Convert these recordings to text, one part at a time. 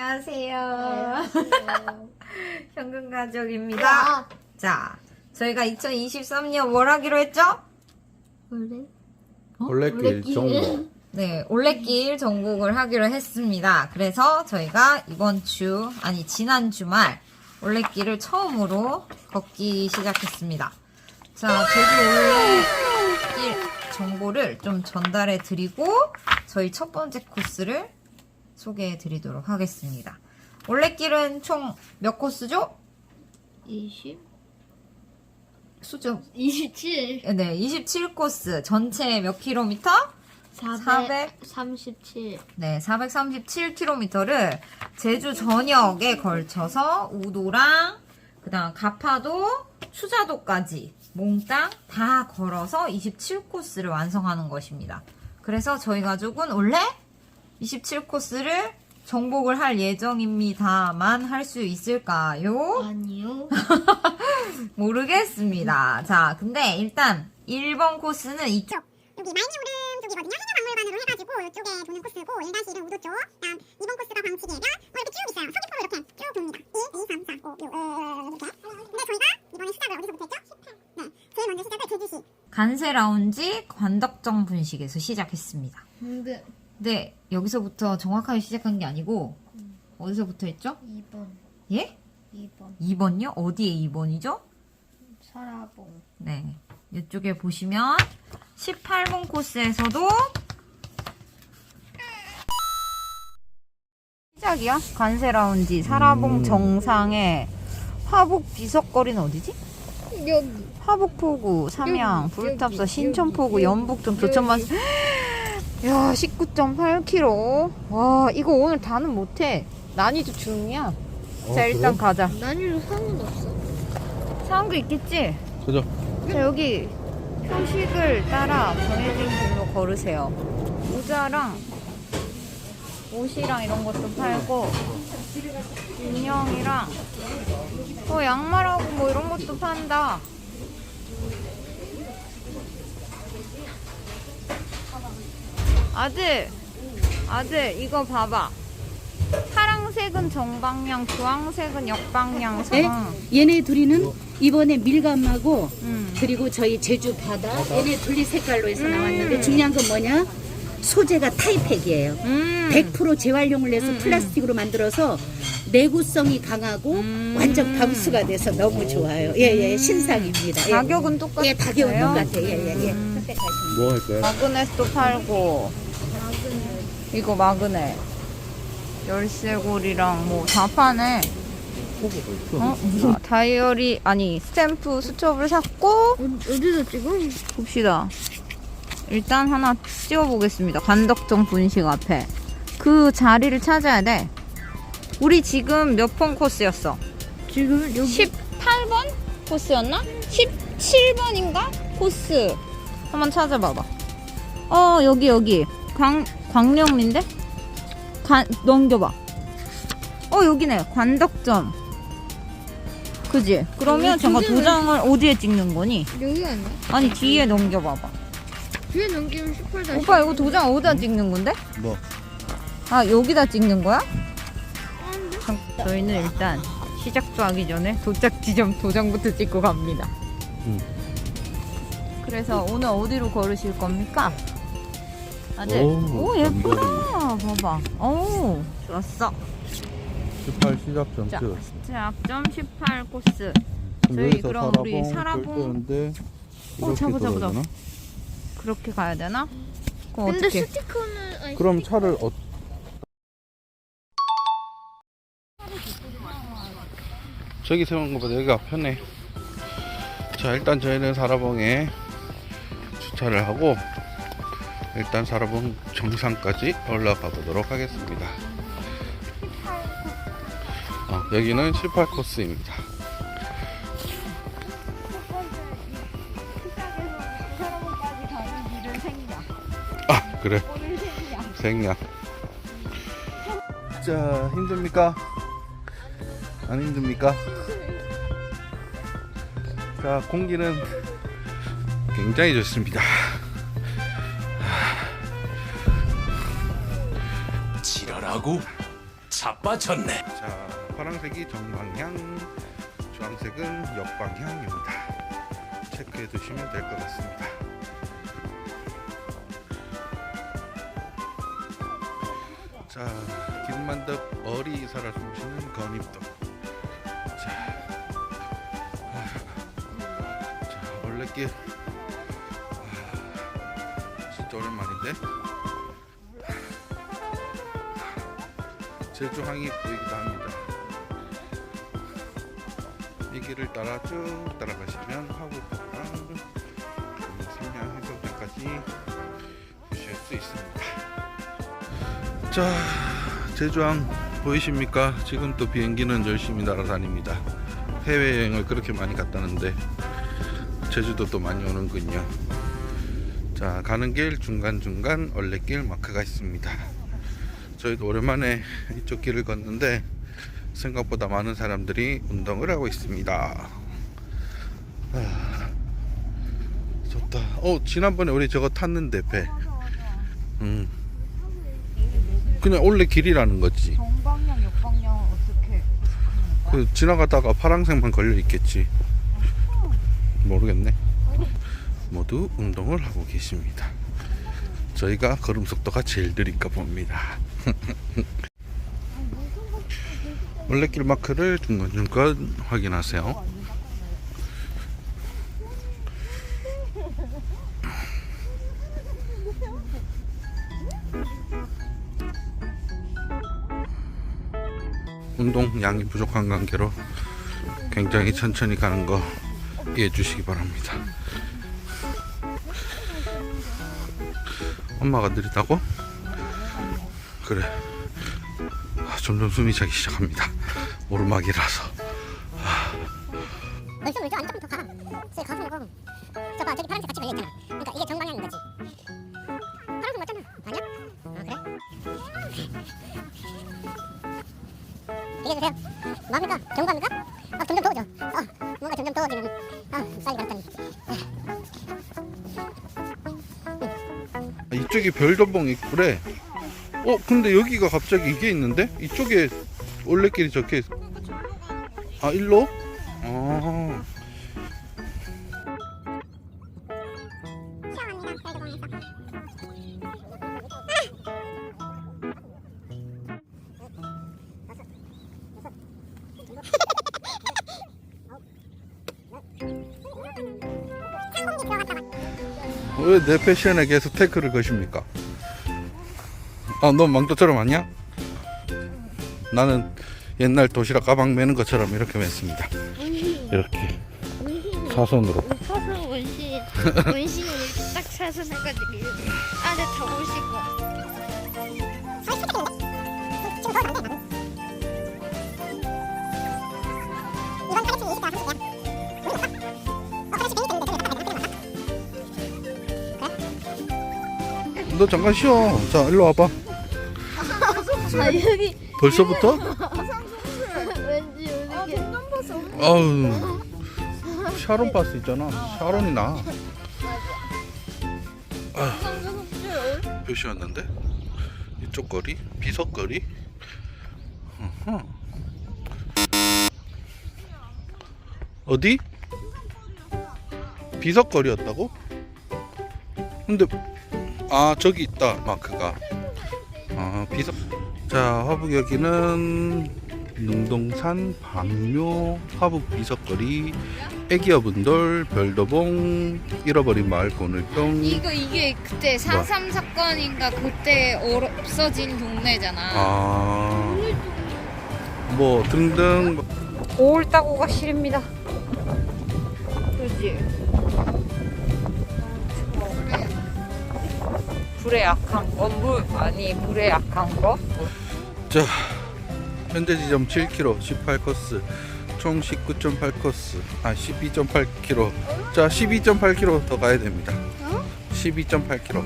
안녕하세요. 현금 가족입니다. 야. 자, 저희가 2023년 뭘 하기로 했죠? 원래? 올레길 올레길. 정보. 네, 올레길 전국을 하기로 했습니다. 그래서 저희가 이번 주, 아니, 지난 주말 올레길을 처음으로 걷기 시작했습니다. 자, 제주 올레길 정보를 좀 전달해 드리고, 저희 첫 번째 코스를 소개해 드리도록 하겠습니다. 올레길은 총 몇 코스죠? 20? 수죠? 27. 네, 27코스. 전체 몇 킬로미터? 437. 네, 437km를 제주 전역에 걸쳐서 우도랑 그다음 가파도, 추자도까지 몽땅 다 걸어서 27코스를 완성하는 것입니다. 그래서 저희 가족은 원래 27코스를 정복을 할 예정입니다만 할 수 있을까요? 아니요. 모르겠습니다. 자, 근데 일단 1번 코스는 이쪽 여기 말미오름 쪽이거든요. 해녀박물관으로 해가지고 이쪽에 도는 코스고 1-1은 우도 쪽. 다음 2번 코스가 광치계면 어 이렇게 쭉 있어요. 서귀포로 이렇게 쭉 돕니다. 1, 2, 3, 4, 5, 6, 어, 이렇게. 근데 저희가 이번에 시작을 어디서부터 했죠? 18. 네, 제일 먼저 시작을 제주시. 간세 라운지 관덕정 분식에서 시작했습니다. 근데 네, 여기서부터 정확하게 시작한 게 아니고 어디서부터 했죠? 2번. 예? 2번. 2번요? 어디에 2번이죠? 사라봉. 네. 이쪽에 보시면 18번 코스에서도 시작이야. 간세 라운지 사라봉 음. 정상에 화북 비석거리는 어디지? 여기. 화북포구, 삼양, 여기, 여기, 신천포구, 여기, 연북점, 여기. 교천만. 야, 19.8km. 와, 이거 오늘 다는 못해. 난이도 중이야. 어, 자, 일단 그래? 가자. 난이도 상은 없어. 사람도 있겠지? 그죠? 자, 여기 표식을 따라 정해진 길로 걸으세요. 모자랑 옷이랑 이런 것도 팔고, 인형이랑, 어, 양말하고 뭐 이런 것도 판다. 아들, 아들, 이거 봐봐. 파랑색은 정방향, 주황색은 역방향, 네? 성. 얘네 둘이는 이번에 밀감하고 음. 그리고 저희 제주 바다 얘네 둘이 색깔로 해서 음. 나왔는데 중요한 건 뭐냐 소재가 타이팩이에요 음. 100% 재활용을 해서 음, 플라스틱으로 만들어서 내구성이 강하고 음. 완전 방수가 돼서 너무 좋아요 예예 신상입니다 예. 가격은 똑같아요? 예 가격은 똑같아요 예예예 음. 뭐할 거야? 마그넷도 팔고 이거 마그넷 열쇠고리랑 뭐다 파네 어? 무슨 다이어리 아니 스탬프 수첩을 샀고 어디서 찍어? 봅시다 일단 하나 찍어보겠습니다 관덕정 분식 앞에 그 자리를 찾아야 돼 우리 지금 몇 번 코스였어? 지금 여기. 18번 코스였나? 17번인가? 코스 한번 찾아봐봐 어 여기 여기 광, 광령인데? 관, 넘겨봐 어 여기네 관덕점 그지? 그러면 여기 잠깐 두 개는- 도장을 어디에 찍는 거니? 여기 아니야? 아니 뒤에 넘겨봐봐 뒤에 넘기면 18 다시. 오빠 이거 도장 어디다 찍는 건데? 뭐? 아 여기다 찍는 거야? 참, 저희는 일단 시작도 하기 전에 도착 지점 도장부터 찍고 갑니다. 음. 그래서 오늘 어디로 걸으실 겁니까? 아들. 오, 오, 예쁘다. 봐봐. 오 좋았어. 18 시작점. 시작점 18 코스. 저희 여기서 그럼 우리 사라봉 데 어, 이렇게 잡아, 잡아, 돌아야 되나? 그렇게 가야 되나? 그럼 근데 어떻게? 스티커는 아니, 그럼 차를 어... 저기 세우는 것보다 여기가 편해. 자 일단 저희는 사라봉에 주차를 하고 일단 사라봉 정상까지 올라가 보도록 하겠습니다. 어, 여기는 18코스입니다. 아 그래 생략 자 힘듭니까? 안 힘듭니까? 자 공기는 굉장히 좋습니다 지랄하고 바빠졌네. 자, 파란색이 정방향, 주황색은 역방향입니다. 체크해 두시면 될 것 같습니다. 자, 김만덕 어리사라 숨쉬는 건입도. 자, 아, 자, 원래 길 아, 진짜 오랜만인데. 제주항이 보이기도 합니다. 이 길을 따라 쭉 따라가시면 화구포랑 생명 해수욕장까지 보실 수 있습니다. 자, 제주항 보이십니까? 지금 또 비행기는 열심히 날아다닙니다. 해외여행을 그렇게 많이 갔다는데 제주도 또 많이 오는군요. 자, 가는 길 중간중간 얼레길 마크가 있습니다. 저희도 오랜만에 이쪽 길을 걷는데 생각보다 많은 사람들이 운동을 하고 있습니다. 아, 좋다. 어 지난번에 우리 저거 탔는데 배. 음. 그냥 원래 길이라는 거지. 정방향, 역방향 어떻게? 그 지나가다가 파랑색만 걸려 있겠지. 모르겠네. 모두 운동을 하고 계십니다. 저희가 걸음 속도가 제일 느릴까 봅니다. 올레길 마크를 중간중간 확인하세요. 운동 양이 부족한 관계로 굉장히 천천히 가는 거 이해해 주시기 바랍니다. 엄마가 느리다고? 그래. 아, 점점 숨이 차기 시작합니다. 오르막이라서. 왼쪽 왼쪽 안 조금 더 가. 제 가슴으로. 저봐 저기 파란색 같이 걸려 있잖아. 그러니까 이게 정방향인 거지. 파란색 맞잖아. 아니야? 아 그래? 얘기해 주세요. 뭡니까? 정방입니까? 아 점점 더워져. 어 뭔가 점점 더워지는. 아 빨리 갔더니. 아, 이쪽이 별도봉 입구래. 어, 근데 여기가 갑자기 이게 있는데? 이쪽에 올레길이 적혀 있... 아, 일로? 왜 내 패션에 계속 태클을 거십니까? 아, 너 망토처럼 아니야? 나는 옛날 도시락 가방 매는 것처럼 이렇게 맸습니다. 이렇게 사선으로. 사선 원신 원신을 이렇게 딱 사선 해가지고 안에 다 오시고 너 잠깐 쉬어. 자, 일로 와봐. 아 여기 벌써부터? 왠지 이렇게 아우. 샤론 파스 있잖아. 샤론이 나. 아, 표시였는데? 이쪽 거리? 비석 거리? 어허. 어디? 비석 거리였다고? 근데 아 저기 있다. 마크가. 아 비석 자 화북 여기는 능동산 방묘 화북 비석거리 애기어분돌 별도봉 잃어버린 마을 보늘동 이거 이게 그때 4.3 사건인가 그때 없어진 동네잖아. 아뭐 등등. 오을 따고가 싫습니다. 그지? 불에 약한 거? 물, 아니, 불에 약한 거? 자 현재 지점 7km 18코스 총 19.8코스 아 12.8km 자 12.8km 더 가야 됩니다. 12.8km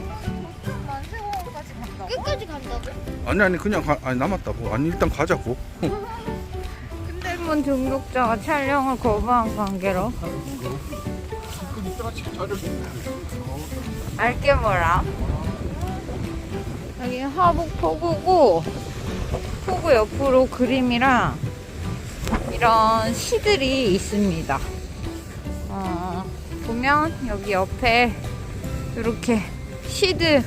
끝까지 간다고? 아니 아니 그냥 가, 아니 남았다고. 아니 일단 가자고. 근대문 등록자가 촬영을 거부한 관계로? 알게 뭐라? 여기 화북 포구고 포구 옆으로 그림이랑 이런 시들이 있습니다. 어, 보면 여기 옆에 이렇게 시드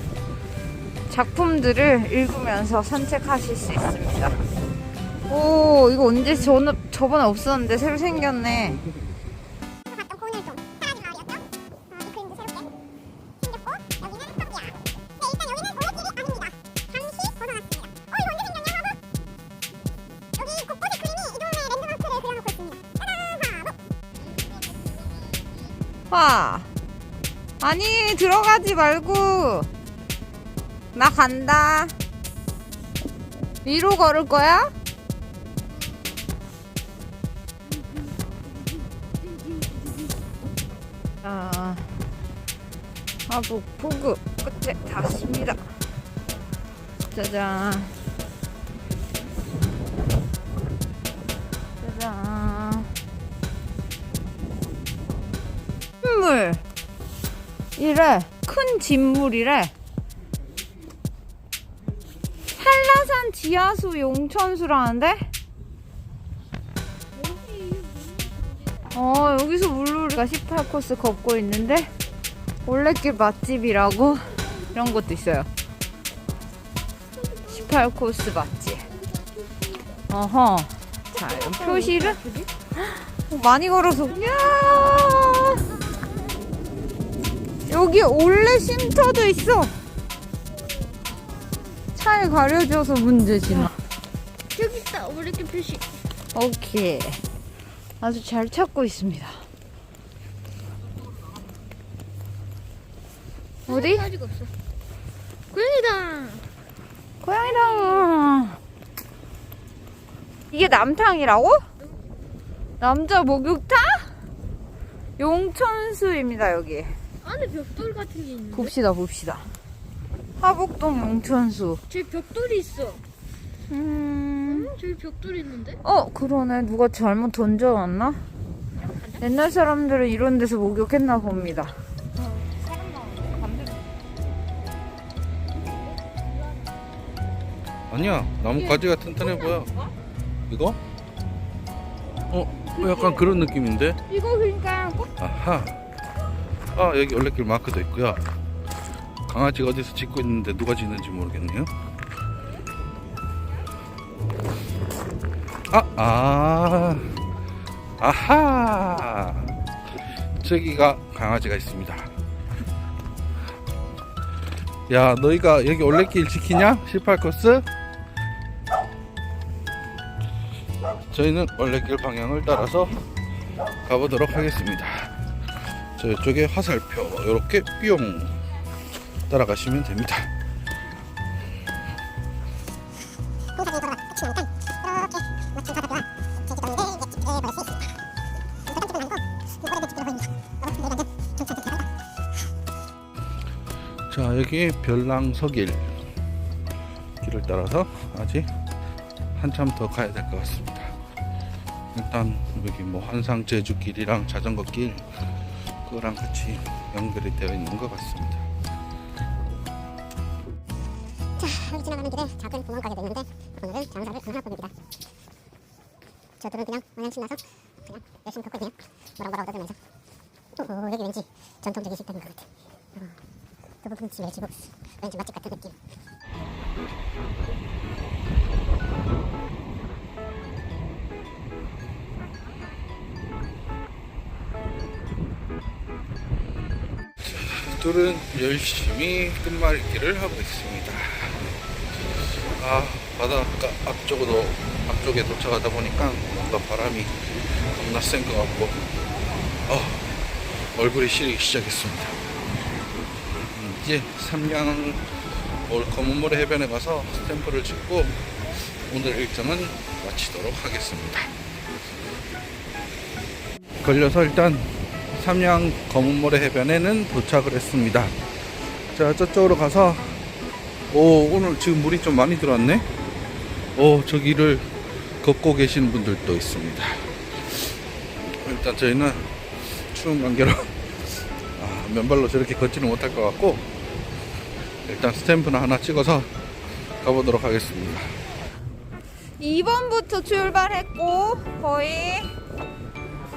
작품들을 읽으면서 산책하실 수 있습니다. 오, 이거 언제 저번에 없었는데 새로 생겼네. 들어가지 말고. 나 간다. 위로 걸을 거야? 아, 하복 포구 끝에 닿습니다. 짜잔. 짜잔. 진물 이래 큰 진물이래. 한라산 지하수 용천수라는데? 어 여기서 물놀이가 18코스 걷고 있는데? 올레길 맛집이라고? 이런 것도 있어요. 18코스 맛집. 어허. 자 표시를? 어, 많이 걸어서. 야 여기 올레 쉼터도 있어 차에 가려져서 문제지 마 여기 있다. 올레길 표시. 오케이 아주 잘 찾고 있습니다 어디? 아직 없어. 고양이다. 고양이다 이게 남탕이라고? 남자 목욕탕? 용천수입니다 여기 안에 벽돌 같은 게 있는데. 봅시다 봅시다. 하복동 용천수. 저기 벽돌이 있어. 음... 음, 저기 벽돌이 있는데. 어 그러네. 누가 잘못 던져놨나? 옛날 사람들은 이런 데서 목욕했나 봅니다. 아니야. 나뭇가지가 튼튼해 보여. 이거? 어 약간 그런 느낌인데? 이거 그러니까 꼭 아하 아 여기 올레길 마크도 있고요. 강아지가 어디서 짖고 있는데 누가 짖는지 모르겠네요. 아, 아, 아하! 저기가 강아지가 있습니다. 야 너희가 여기 올레길 지키냐? 18코스? 저희는 올레길 방향을 따라서 가보도록 하겠습니다 저쪽에 화살표 이렇게 뿅 따라가시면 됩니다. 자 여기 별랑서길 길을 따라서 아직 한참 더 가야 될 것 같습니다. 일단 여기 뭐 환상 제주길이랑 자전거길 그거랑 같이 연결이 되어 있는 것 같습니다 자, 여기 지나가는 길에 작은 구멍 가게도 있는데 오늘은 장사를 그만할 겁니다. 저들은 그냥 마냥 신나서 그냥 열심히 걷고 있네요. 뭐라 얻어들면서 오, 여기 왠지 전통적인 식당인 것 같아. 어, 두부김치 멸치국수 왠지 맛집 같은 느낌. 둘은 열심히 끝말잇기를 하고 있습니다. 아 바닷가 앞쪽으로 앞쪽에 도착하다 보니까 뭔가 바람이 겁나 센 것 같고 어, 얼굴이 시리기 시작했습니다. 음, 이제 삼양 올 검은모래 해변에 가서 스탬프를 찍고 오늘 일정은 마치도록 하겠습니다. 걸려서 일단 삼양 검은모래 해변에는 도착을 했습니다. 자, 저쪽으로 가서 오, 오늘 지금 물이 좀 많이 들어왔네. 오, 저기를 걷고 계시는 분들도 있습니다. 일단 저희는 추운 관계로 아, 맨발로 저렇게 걷지는 못할 것 같고 일단 스탬프나 하나 찍어서 가보도록 하겠습니다. 2번부터 출발했고 거의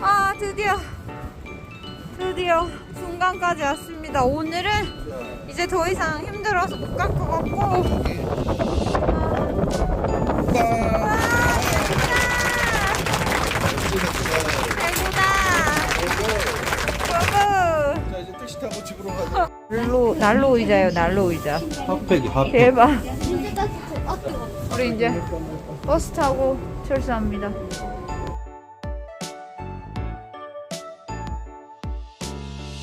아 드디어 드디어 중간까지 왔습니다. 오늘은 이제 더 이상 힘들어서 못 갈 것 같고 아, 최고다. 자 이제 택시 타고 집으로 가자. 난로 난로 의자요 난로 의자. 핫팩이 핫팩. 대박. 우리 이제 버스 타고 출소합니다.